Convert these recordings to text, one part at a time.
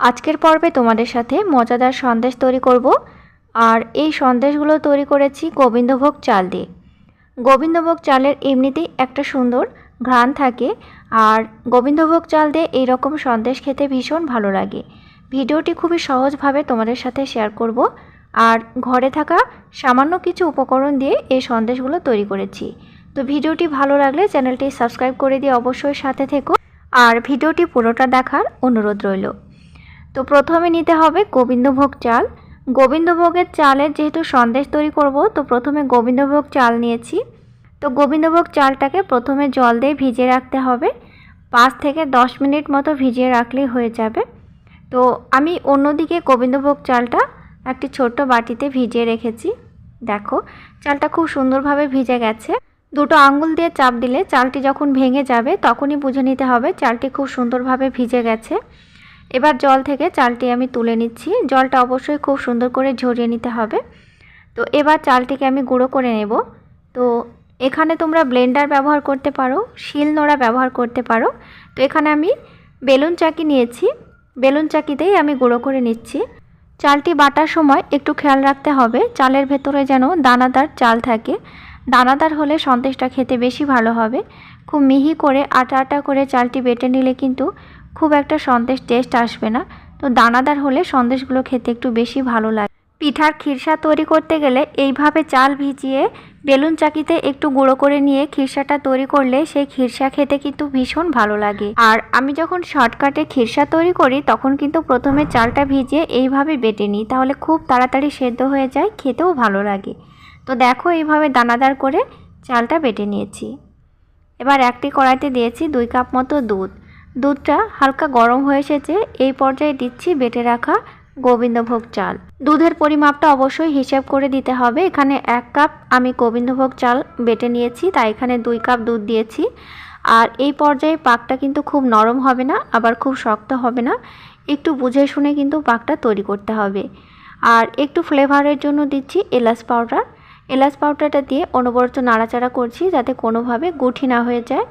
আজকের পর্বে তোমাদের সাথে মজাদার সন্দেশ তৈরি করব। আর এই সন্দেশগুলো তৈরি করেছি গোবিন্দভোগ চাল দিয়ে। গোবিন্দভোগ চালের এমনিতেই একটা সুন্দর ঘ্রাণ থাকে আর গোবিন্দভোগ চাল দিয়ে এই রকম সন্দেশ খেতে ভীষণ ভালো লাগে। ভিডিওটি খুবই সহজভাবে তোমাদের সাথে শেয়ার করব। আর ঘরে থাকা সামান্য কিছু উপকরণ দিয়ে এই সন্দেশগুলো তৈরি করেছি। তো ভিডিওটি ভালো লাগলে চ্যানেলটি সাবস্ক্রাইব করে দিয়ে অবশ্যই সাথে থেকো। আর ভিডিওটি পুরোটা দেখার অনুরোধ রইল। তো প্রথমে নিতে হবে গোবিন্দভোগ চাল। গোবিন্দভোগের চালের যেহেতু সন্দেশ তৈরি করব, তো প্রথমে গোবিন্দভোগ চাল নিয়েছি। তো গোবিন্দভোগ চালটাকে প্রথমে জল দিয়ে ভিজিয়ে রাখতে হবে। পাঁচ থেকে দশ মিনিট মতো ভিজিয়ে রাখলেই হয়ে যাবে। তো আমি অন্যদিকে গোবিন্দভোগ চালটা একটি ছোট্ট বাটিতে ভিজিয়ে রেখেছি। দেখো, চালটা খুব সুন্দরভাবে ভিজে গেছে। দুটো আঙ্গুল দিয়ে চাপ দিলে চালটি যখন ভেঙে যাবে, তখনই বুঝে নিতে হবে চালটি খুব সুন্দরভাবে ভিজে গেছে। এবার জল থেকে চালটি আমি তুলে নিচ্ছি। জলটা অবশ্যই খুব সুন্দর করে ঝরিয়ে নিতে হবে। তো এবার চালটিকে আমি গুঁড়ো করে নেব। তো এখানে তোমরা ব্লেন্ডার ব্যবহার করতে পারো, শিল নোড়া ব্যবহার করতে পারো। তো এখানে আমি বেলুন চাকি নিয়েছি। বেলুন চাকিতেই আমি গুঁড়ো করে নিচ্ছি। চালটি বাটার সময় একটু খেয়াল রাখতে হবে। চালের ভেতরে যেন দানাদার চাল থাকে। দানাদার হলে সন্দেশটা খেতে বেশি ভালো হবে। খুব মিহি করে আটা আটা করে চালটি বেটে নিলে কিন্তু খুব একটা সন্দেশ টেস্ট আসবে না। তো দানাদার হলে সন্দেশগুলো খেতে একটু বেশি ভালো লাগে। পিঠার খিরসা তৈরি করতে গেলে এইভাবে চাল ভিজিয়ে বেলুন চাকিতে একটু গুঁড়ো করে নিয়ে খিরসাটা তৈরি করলে সেই খিরসা খেতে কিন্তু ভীষণ ভালো লাগে। আর আমি যখন শর্টকাটে খিরসা তৈরি করি, তখন কিন্তু প্রথমে চালটা ভিজিয়ে এইভাবে বেটে নিই, তাহলে খুব তাড়াতাড়ি সেদ্ধ হয়ে যায়, খেতেও ভালো লাগে। তো দেখো এইভাবে দানাদার করে চালটা বেটে নিয়েছি। এবার একটি কড়াইতে দিয়েছি দুই কাপ মতো দুধ। দুধটা হালকা গরম হয়ে এসেছে, এই পর্যায়ে দিচ্ছি বেটে রাখা গোবিন্দভোগ চাল। দুধের পরিমাপটা অবশ্যই হিসেব করে দিতে হবে। এখানে এক কাপ আমি গোবিন্দভোগ চাল বেটে নিয়েছি, তাই এখানে দুই কাপ দুধ দিয়েছি। আর এই পর্যায়ে পাকটা কিন্তু খুব নরম হবে না, আবার খুব শক্ত হবে না। একটু বুঝে শুনে কিন্তু পাকটা তৈরি করতে হবে। আর একটু ফ্লেভারের জন্য দিচ্ছি এলাচ পাউডার। এলাচ পাউডারটা দিয়ে অনবরত নাড়াচাড়া করছি যাতে কোনোভাবে গুঠি না হয়ে যায়।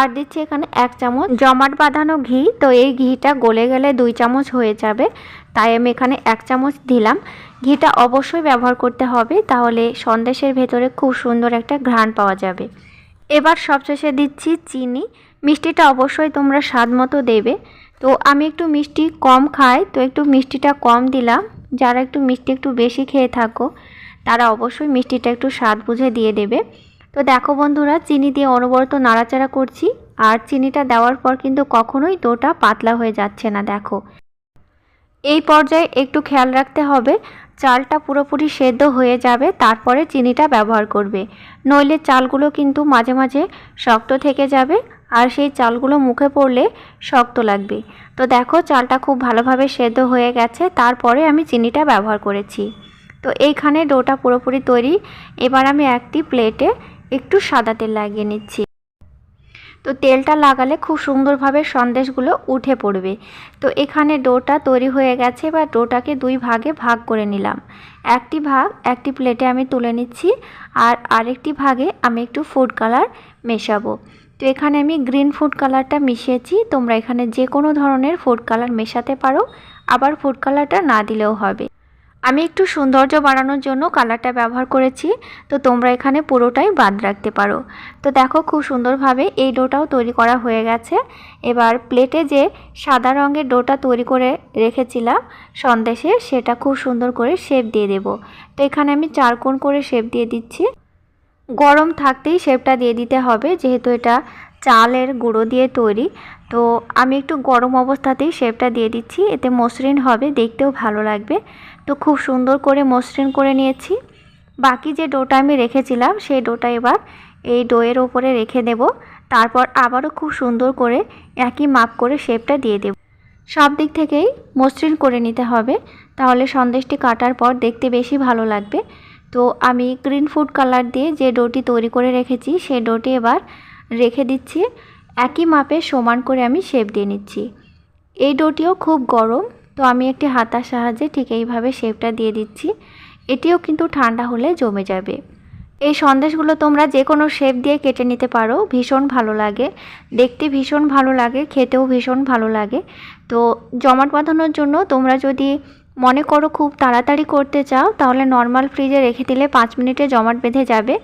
আর দিচ্ছি এখানে এক চামচ। জমাট বাঁধানো ঘি, তো এই ঘিটা গলে গেলে দুই চামচ হয়ে যাবে। তাই আমি এখানে এক চামচ দিলাম। ঘিটা অবশ্যই ব্যবহার করতে হবে, তাহলে সন্দেশের ভেতরে খুব সুন্দর একটা ঘ্রাণ পাওয়া যাবে। এবার সবশেষে দিচ্ছি চিনি। মিষ্টিটা অবশ্যই তোমরা স্বাদ মতো দেবে। তো আমি একটু মিষ্টি কম খাই, তো একটু মিষ্টিটা কম দিলাম। যারা একটু মিষ্টি একটু বেশি খেয়ে থাকো, তারা অবশ্যই মিষ্টিটা একটু স্বাদ বুঝে দিয়ে দেবে। তো দেখো বন্ধুরা, চিনি দিয়ে অনবরত নাড়াচাড়া করছি। আর চিনিটা দেওয়ার পর কিন্তু কখনোই ডোটা পাতলা হয়ে যাচ্ছে না, দেখো। এই পর্যায়ে একটু খেয়াল রাখতে হবে, চালটা পুরোপুরি সেদ্ধ হয়ে যাবে, তারপরে চিনিটা ব্যবহার করবে। নইলে চালগুলো কিন্তু মাঝে মাঝে শক্ত থেকে যাবে, আর সেই চালগুলো মুখে পড়লে শক্ত লাগবে। তো দেখো, চালটা খুব ভালোভাবে সেদ্ধ হয়ে গেছে, তারপরে আমি চিনিটা ব্যবহার করেছি। তো এইখানে ডোটা পুরোপুরি তৈরি, এবার আমি একটি প্লেটে একটু সাদা তেল লাগিয়ে নিচ্ছি। তো তেলটা লাগালে খুব সুন্দরভাবে সন্দেশগুলো উঠে পড়বে। তো এখানে ডোটা তৈরি হয়ে গেছে বা ডোটাকে দুই ভাগে ভাগ করে নিলাম। একটি ভাগ একটি প্লেটে আমি তুলে নিচ্ছি আর আরেকটি ভাগে আমি একটু ফুড কালার মেশাবো। তো এখানে আমি গ্রিন ফুড কালারটা মিশিয়েছি, তোমরা এখানে যে কোনো ধরনের ফুড কালার মেশাতে পারো, আবার ফুড কালারটা না দিলেও হবে। আমি একটু সৌন্দর্য বাড়ানোর জন্য কালারটা ব্যবহার করেছি, তো তোমরা এখানে পুরোটাই বাদ রাখতে পারো। তো দেখো খুব সুন্দরভাবে এই ডোটাও তৈরি করা হয়ে গেছে। এবার প্লেটে যে সাদা রঙের ডোটা তৈরি করে রেখেছিলাম সন্দেশে, সেটা খুব সুন্দর করে শেপ দিয়ে দেব। তো এখানে আমি চার কোণ করে শেপ দিয়ে দিচ্ছি। গরম থাকতেই শেপটা দিয়ে দিতে হবে, যেহেতু এটা চালের গুঁড়ো দিয়ে তৈরি। তো আমি একটু গরম অবস্থাতেই শেপটা দিয়ে দিচ্ছি, এতে মসৃণ হবে, দেখতেও ভালো লাগবে। তো খুব সুন্দর করে মসৃণ করে নিয়েছি। বাকি যে ডোটা আমি রেখেছিলাম, সেই ডোটা এবার এই ডোয়ের ওপরে রেখে দেব। তারপর আবারও খুব সুন্দর করে একই মাপ করে শেপটা দিয়ে দেব। সব দিক থেকেই মসৃণ করে নিতে হবে। তাহলে সন্দেশটি কাটার পর দেখতে বেশি ভালো লাগবে। তো আমি গ্রিন ফুড কালার দিয়ে যে ডোটি তৈরি করে রেখেছি সেই ডোটি এবার রেখে দিচ্ছি। একই মাপে সমান করে আমি শেপ দিয়ে নিচ্ছি। এই ডোটিও খুব গরম তো আমি একটি হাতার সাহায্যে ঠিক এইভাবে শেপটা দিয়ে দিচ্ছি। এটিও কিন্তু ঠান্ডা হলে জমে যাবে। এই সন্দেশগুলো তোমরা যে কোনো শেপ দিয়ে কেটে নিতে পারো, ভীষণ ভালো লাগে। দেখতে ভীষণ ভালো লাগে, খেতেও ভীষণ ভালো লাগে। তো জমাট বাঁধানোর জন্য তোমরা যদি মনে করো খুব তাড়াতাড়ি করতে চাও, তাহলে নর্মাল ফ্রিজে রেখে দিলে পাঁচ মিনিটে জমাট বেঁধে যাবে।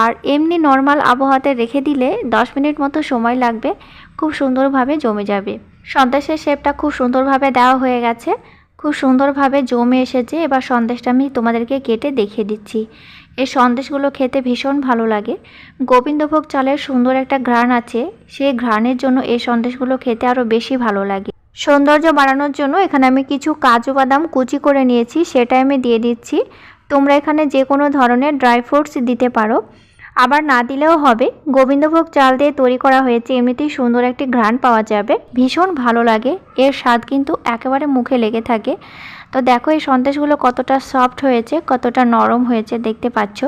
আর এমনি নর্মাল আবহাওয়াতে রেখে দিলে দশ মিনিট মতো সময় লাগবে, খুব সুন্দরভাবে জমে যাবে। সন্দেশের শেপটা খুব সুন্দরভাবে দেওয়া হয়ে গেছে। খুব সুন্দরভাবে জমে এসেছে। এবার সন্দেশটা আমি তোমাদেরকে কেটে দেখিয়ে দিচ্ছি। এই সন্দেশগুলো খেতে ভীষণ ভালো লাগে। গোবিন্দভোগ চালের সুন্দর একটা ঘ্রাণ আছে। সেই ঘ্রাণের জন্য এই সন্দেশগুলো খেতে আরও বেশি ভালো লাগে। সৌন্দর্য বাড়ানোর জন্য এখানে আমি কিছু কাজু বাদাম কুচি করে নিয়েছি। সেটাই আমি দিয়ে দিচ্ছি। তোমরা এখানে যে কোনো ধরনের ড্রাই ফ্রুটস দিতে পারো। আবার না দিলেও হবে। গোবিন্দভোগ চাল দিয়ে তৈরি করা হয়েছে। এমনিতেই সুন্দর একটি ঘ্রাণ পাওয়া যাবে। ভীষণ ভালো লাগে। এর স্বাদ কিন্তু একেবারে মুখে লেগে থাকে। তো দেখো, এই সন্দেশগুলো কতটা সফট হয়েছে, কতটা নরম হয়েছে, দেখতে পাচ্ছ।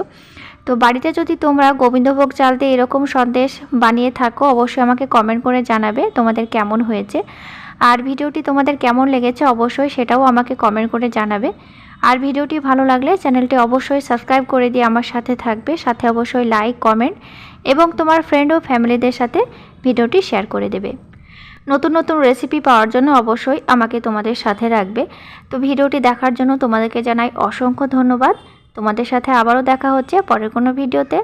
তো বাড়িতে যদি তোমরা গোবিন্দভোগ চাল দিয়ে এরকম সন্দেশ বানিয়ে থাকো, অবশ্যই আমাকে কমেন্ট করে জানাবে তোমাদের কেমন হয়েছে। আর ভিডিওটি তোমাদের কেমন লেগেছে অবশ্যই সেটাও আমাকে কমেন্ট করে জানাবে। আর ভিডিওটি ভালো লাগলে চ্যানেলটি অবশ্যই সাবস্ক্রাইব করে দিয়ে আমার সাথে থাকবে, সাথে অবশ্যই লাইক কমেন্ট এবং তোমার ফ্রেন্ড ও ফ্যামিলিদের সাথে ভিডিওটি শেয়ার করে দেবে। নতুন নতুন রেসিপি পাওয়ার জন্য অবশ্যই আমাকে তোমাদের সাথে রাখবে। তো ভিডিওটি দেখার জন্য তোমাদেরকে জানাই অসংখ্য ধন্যবাদ। তোমাদের সাথে আবারও দেখা হচ্ছে পরের কোনো ভিডিওতে।